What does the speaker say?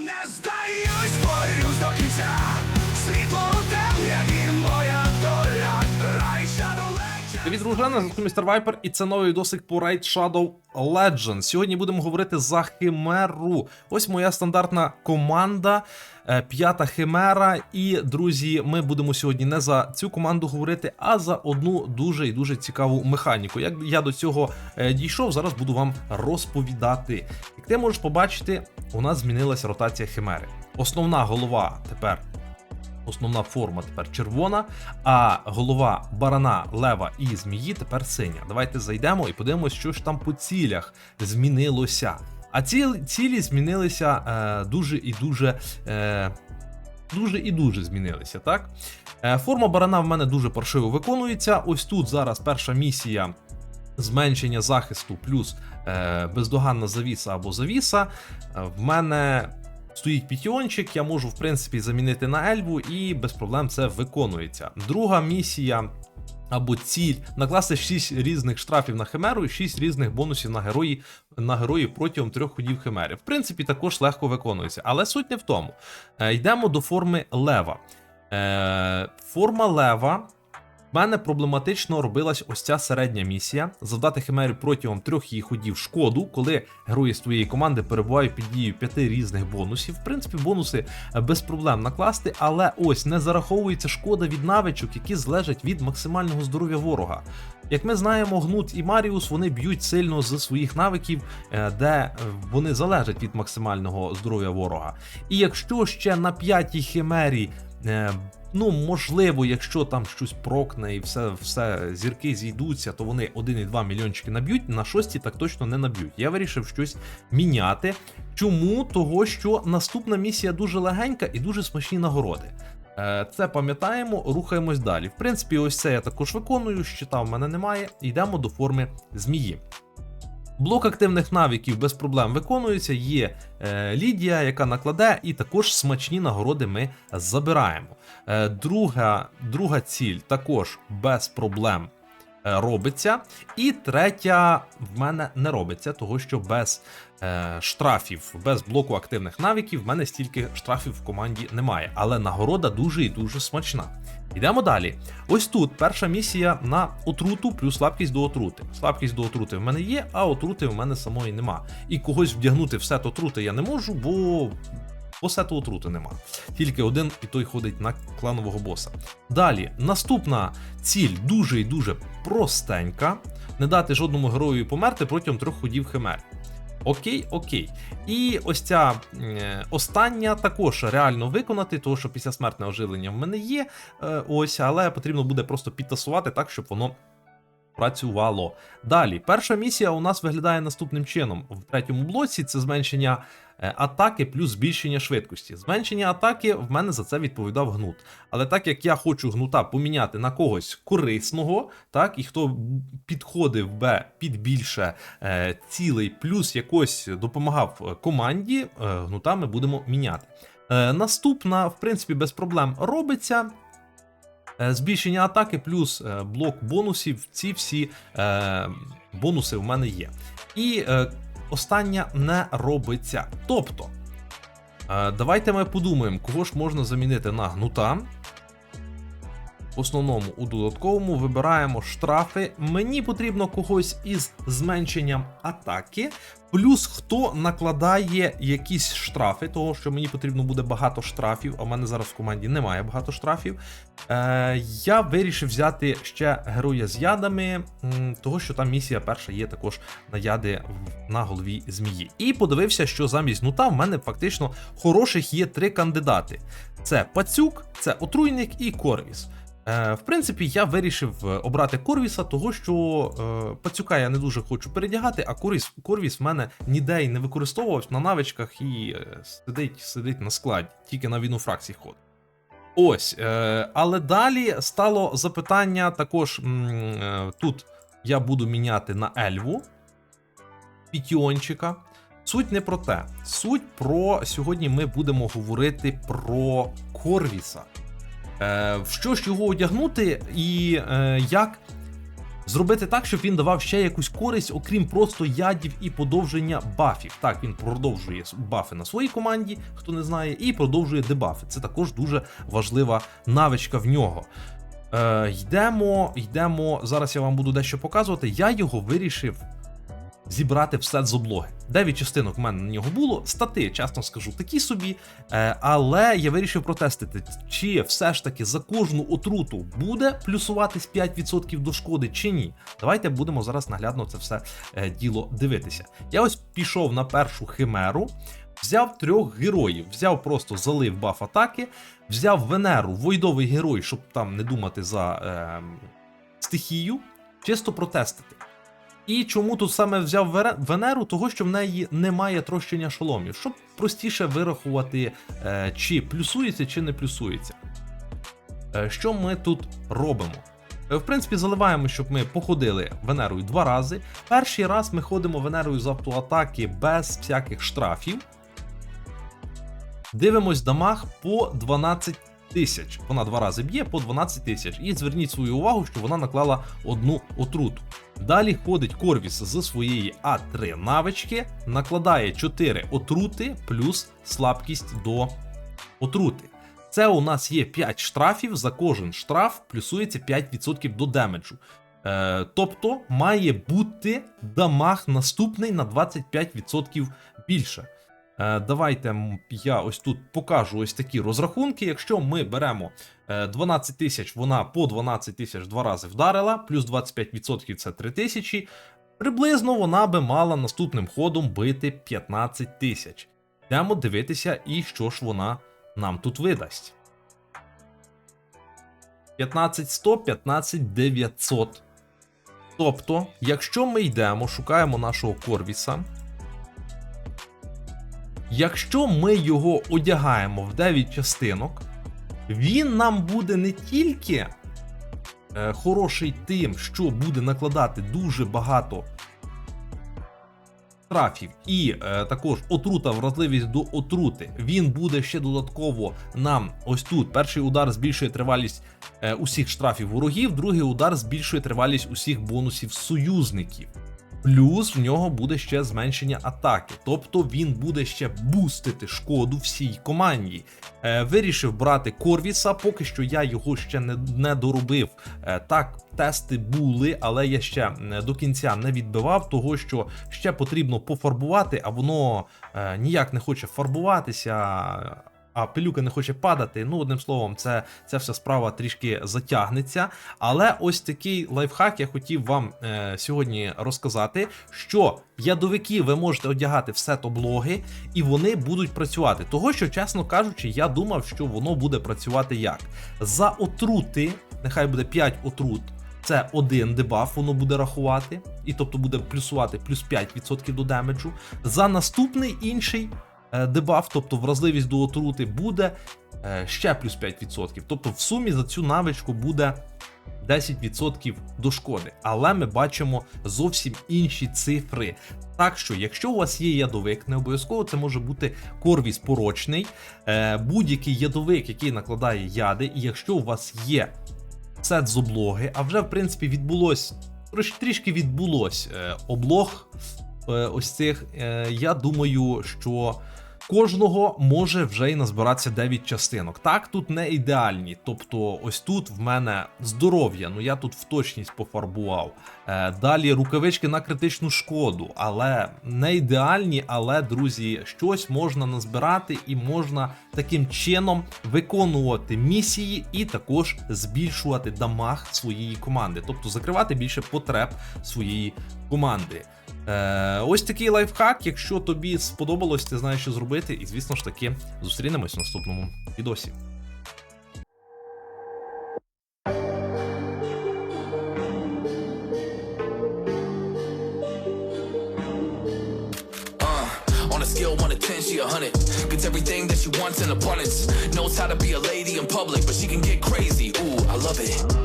не здаюсь, борюсь до кінця. Світло Привіт, дружина, на зв'язку містер Вайпер, і це новий відосик по Raid Shadow Legends. Сьогодні будемо говорити за Химеру. Ось моя стандартна команда, е, п'ята Химера. І, друзі, ми будемо сьогодні не за цю команду говорити, а за одну дуже і дуже цікаву механіку. Як я до цього е, дійшов, зараз буду вам розповідати. Як ти можеш побачити, у нас змінилася ротація Химери. Основна голова тепер Основна форма тепер червона, а голова барана, лева і змії тепер синя. Давайте зайдемо і подивимося, що ж там по цілях змінилося. А ці цілі змінилися е, дуже і дуже. Е, Дуже і дуже змінилися, так? Е, форма барана в мене дуже паршиво виконується. Ось тут зараз перша місія зменшення захисту плюс е, бездоганна завіса або завіса. Е, в мене стоїть пітіончик, я можу в принципі замінити на ельву, і без проблем це виконується. Друга місія. Або ціль накласти 6 різних штрафів на химеру і 6 різних бонусів на герої на героїв протягом трьох ходів химери. В принципі, також легко виконується, але суть не в тому. Е, йдемо до форми лева. Е, форма лева в мене проблематично робилась ось ця середня місія завдати химері протягом трьох її ходів шкоду, коли герої з твоєї команди перебувають під дією п'яти різних бонусів. В принципі, бонуси е, без проблем накласти, але ось не зараховується шкода від навичок, які залежать від максимального здоров'я ворога. Як ми знаємо, Гнут і Маріус вони б'ють сильно з своїх навиків, е, де е, вони залежать від максимального здоров'я ворога. І якщо ще на п'ятій химері. Ну, можливо, якщо там щось прокне і все, все зірки зійдуться, то вони 1,2 мільйончики наб'ють. На шості так точно не наб'ють. Я вирішив щось міняти. Чому? Того, що наступна місія дуже легенька і дуже смачні нагороди. Е, Це пам'ятаємо, рухаємось далі. В принципі, ось це я також виконую. Щита в мене немає. Йдемо до форми змії. Блок активних навиків без проблем виконується. Є е, Лідія, яка накладе, і також смачні нагороди ми забираємо. Е, друга, друга ціль також без проблем робиться. І третя в мене не робиться, того що без е, штрафів, без блоку активних навиків в мене стільки штрафів в команді немає. Але нагорода дуже і дуже смачна. Йдемо далі. Ось тут перша місія на отруту плюс слабкість до отрути. Слабкість до отрути в мене є, а отрути в мене самої нема. І когось вдягнути в сет отрути я не можу, бо. Бо сету отрути нема. Тільки один і той ходить на кланового боса. Далі, наступна ціль дуже і дуже простенька: не дати жодному герою померти протягом трьох ходів химер. Окей, окей. І ось ця е, остання також реально виконати, тому що після смертне оживлення в мене є. Е, ось, але потрібно буде просто підтасувати так, щоб воно працювало. Далі, перша місія у нас виглядає наступним чином. В третьому блоці це зменшення атаки плюс збільшення швидкості. Зменшення атаки в мене за це відповідав гнут. Але так як я хочу гнута поміняти на когось корисного, так, і хто підходив би під більше е, цілей, плюс якось допомагав е, команді, е, гнута ми будемо міняти. Е, наступна, в принципі, без проблем робиться. Е, Збільшення атаки плюс е, блок бонусів. Ці всі е, бонуси в мене є. І е, остання не робиться. Тобто, е, давайте ми подумаємо, кого ж можна замінити на гнута. В основному у додатковому вибираємо штрафи. Мені потрібно когось із зменшенням атаки, плюс хто накладає якісь штрафи, того що мені потрібно буде багато штрафів, а в мене зараз в команді немає багато штрафів. Е, я вирішив взяти ще героя з ядами, того що там місія перша є також на яди на голові змії. І подивився, що замість нута в мене фактично хороших є три кандидати: це пацюк, це отруйник і корвіс. Е, В принципі, я вирішив е, обрати Корвіса, того що е, пацюка я не дуже хочу передягати, а Корвіс, Корвіс в мене ніде й не використовував на навичках і е, сидить, сидить на складі, тільки на війну фракцій ходить. Ось, е, але далі стало запитання також е, тут я буду міняти на Ельву Пітіончика. Суть не про те. Суть про сьогодні ми будемо говорити про Корвіса. Е, в що ж його одягнути і е, як Зробити так, щоб він давав ще якусь користь, окрім просто ядів і подовження бафів. Так, він продовжує бафи на своїй команді, хто не знає, і продовжує дебафи. Це також дуже важлива навичка в нього. Е, йдемо, йдемо. Зараз я вам буду дещо показувати. Я його вирішив зібрати в сет з облоги. Дев'ять частинок в мене на нього було. Стати, чесно скажу, такі собі. Е, але я вирішив протестити, чи все ж таки за кожну отруту буде плюсуватись 5% до шкоди, чи ні. Давайте будемо зараз наглядно це все е, діло дивитися. Я ось пішов на першу химеру. Взяв трьох героїв, взяв просто залив баф атаки, взяв Венеру, войдовий герой, щоб там не думати за е, стихію, чисто протестити. І чому тут саме взяв Венеру? Того, що в неї немає трощення шоломів, щоб простіше вирахувати, е, чи плюсується, чи не плюсується. Е, що ми тут робимо? Е, В принципі, заливаємо, щоб ми походили Венерою два рази. Перший раз ми ходимо Венерою з автоатаки без всяких штрафів. Дивимось дамаг по 12 тисяч. Вона два рази б'є по 12 тисяч. І зверніть свою увагу, що вона наклала одну отруту. Далі ходить Корвіс зі своєї А3 навички, накладає 4 отрути плюс слабкість до отрути. Це у нас є 5 штрафів. За кожен штраф плюсується 5% до демеджу. Е, тобто має бути дамаг наступний на 25% більше. Е, Давайте я ось тут покажу ось такі розрахунки. Якщо ми беремо е, 12 тисяч, вона по 12 тисяч два рази вдарила, плюс 25% це 3 тисячі. Приблизно вона би мала наступним ходом бити 15 тисяч. Йдемо дивитися, і що ж вона нам тут видасть. 15100, 15900. Тобто, якщо ми йдемо, шукаємо нашого Корвіса. Якщо ми його одягаємо в 9 частинок, він нам буде не тільки е, хороший тим, що буде накладати дуже багато штрафів, і е, також отрута, вразливість до отрути. Він буде ще додатково нам ось тут. Перший удар збільшує тривалість е, усіх штрафів ворогів, другий удар збільшує тривалість усіх бонусів союзників. Плюс в нього буде ще зменшення атаки, тобто він буде ще бустити шкоду всій команді. Е, вирішив брати Корвіса, поки що я його ще не, не доробив. Е, так, тести були, але я ще до кінця не відбивав, того що ще потрібно пофарбувати, а воно е, ніяк не хоче фарбуватися. А пилюка не хоче падати. Ну, одним словом, це, ця вся справа трішки затягнеться. Але ось такий лайфхак я хотів вам е, сьогодні розказати, що ядовики ви можете одягати в сет облоги, і вони будуть працювати. Того, що, чесно кажучи, я думав, що воно буде працювати як. За отрути, нехай буде 5 отрут. Це один дебаф, воно буде рахувати, і тобто буде плюсувати плюс 5% до демеджу. За наступний інший дебаф, тобто вразливість до отрути, буде е, ще плюс 5%. Тобто в сумі за цю навичку буде 10% до шкоди. Але ми бачимо зовсім інші цифри. Так що, якщо у вас є ядовик, не обов'язково це може бути корвіс порочний, е, будь-який ядовик, який накладає яди, і якщо у вас є сет з облоги, а вже в принципі відбулось трішки відбулось е, облог е, ось цих. Е, я думаю, що кожного може вже й назбиратися 9 частинок. Так, тут не ідеальні. Тобто, ось тут в мене здоров'я, ну я тут в точність пофарбував. Е, далі рукавички на критичну шкоду, але не ідеальні, але, друзі, щось можна назбирати і можна таким чином виконувати місії і також збільшувати дамаг своєї команди, тобто закривати більше потреб своєї команди. Е, ось такий лайфхак. Якщо тобі сподобалось, ти знаєш, що зробити, і звісно ж таки зустрінемось в наступному відосі. Uh, on a scale 1 to 10, she a 100. Gets everything that she wants in abundance. Knows how to be a lady in public, but she can get crazy. Ooh, I love it.